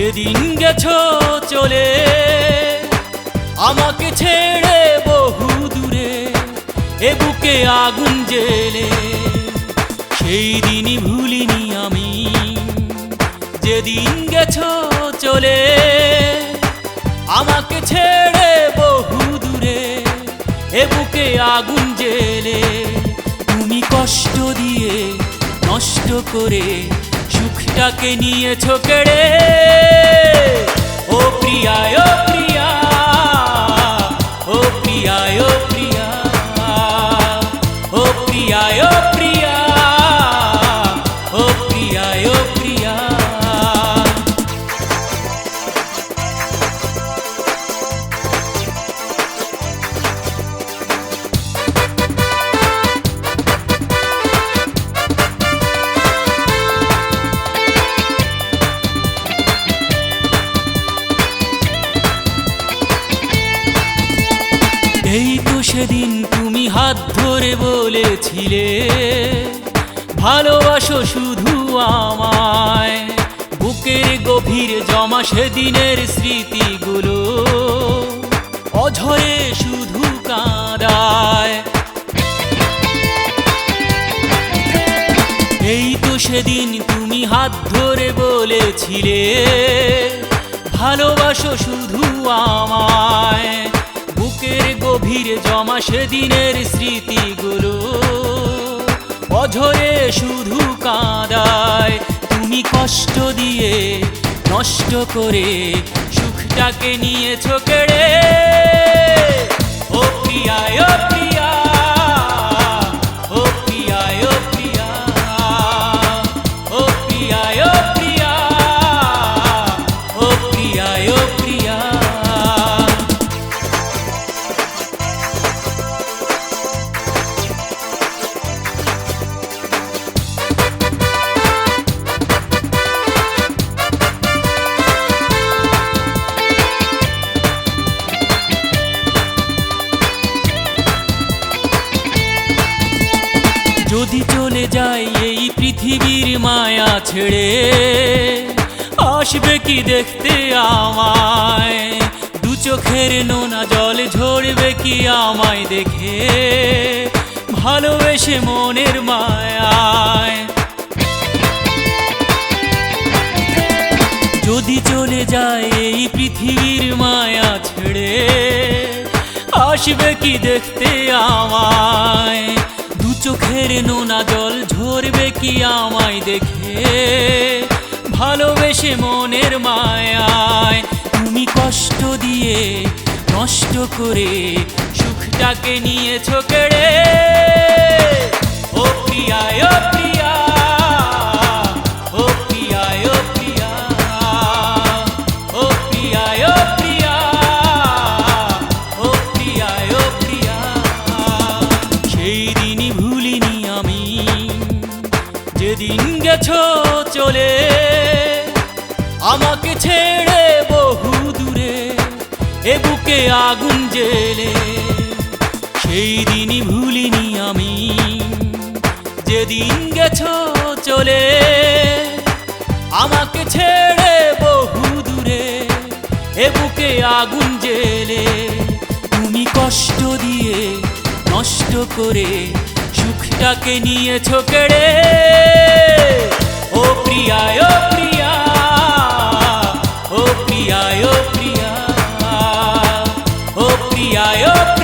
যেদিন গেছো চলে, আমাকে ছেড়ে বহু দূরে, এ বুকে আগুন জেলে। সেই দিনই ভুলিনি আমি, যেদিন গেছো চলে, আমাকে ছেড়ে বহু দূরে, এ বুকে আগুন জেলে। তুমি কষ্ট দিয়ে নষ্ট করে সুখটাকে নিয়েছো কেড়ে? ও প্রিয়ায় ও প্রিয়া এই তো সেদিন তুমি হাত ধরে বলেছিলে, ভালোবাসো শুধু আমায়। বুকের গভীর জমা সেদিনের স্মৃতিগুলো, অঝরে শুধু কাঁদায়। এই তো সেদিন তুমি হাত ধরে বলেছিলে, ভালোবাসো শুধু আমায়। বুকের গভীর জমা সেদিনের স্মৃতিগুলো। অঝরে শুধু কাঁদায়, তুমি কষ্ট দিয়ে নষ্ট করে সুখটাকে নিয়েছো কেড়ে ও প্রিয়ায় যদি চলে যাই এই পৃথিবীর মায়া ছেড়ে, আসবে কি দেখতে আমায়? দু চোখের নোনা জল ঝরবে কি আমায় দেখে? ভালোবেসে মনের মায়ায়। যদি চলে যায় এই পৃথিবীর মায়া ছেড়ে, আসবে কি দেখতে আমায়? চোখের নোনা জল ঝরবে কি আমায় দেখে? ভালোবেসে মনের মায়ায় তুমি কষ্ট দিয়ে নষ্ট করে সুখটাকে নিয়েছো কেড়ে। যেদিন গেছো চলে, আমাকে ছেড়ে বহু দূরে, এ বুকে আগুন জেলে। সেই দিনই ভুলিনি আমি, যেদিন গেছো চলে, আমাকে ছেড়ে বহু দূরে, এ বুকে আগুন জেলে। তুমি কষ্ট দিয়ে নষ্ট করে সুখটাকে নিয়েছো কেড়ে ও প্রিয়া ও প্রিয়া ও প্রিয়া ও প্রিয়া ও প্রিয়া ও প্রিয়া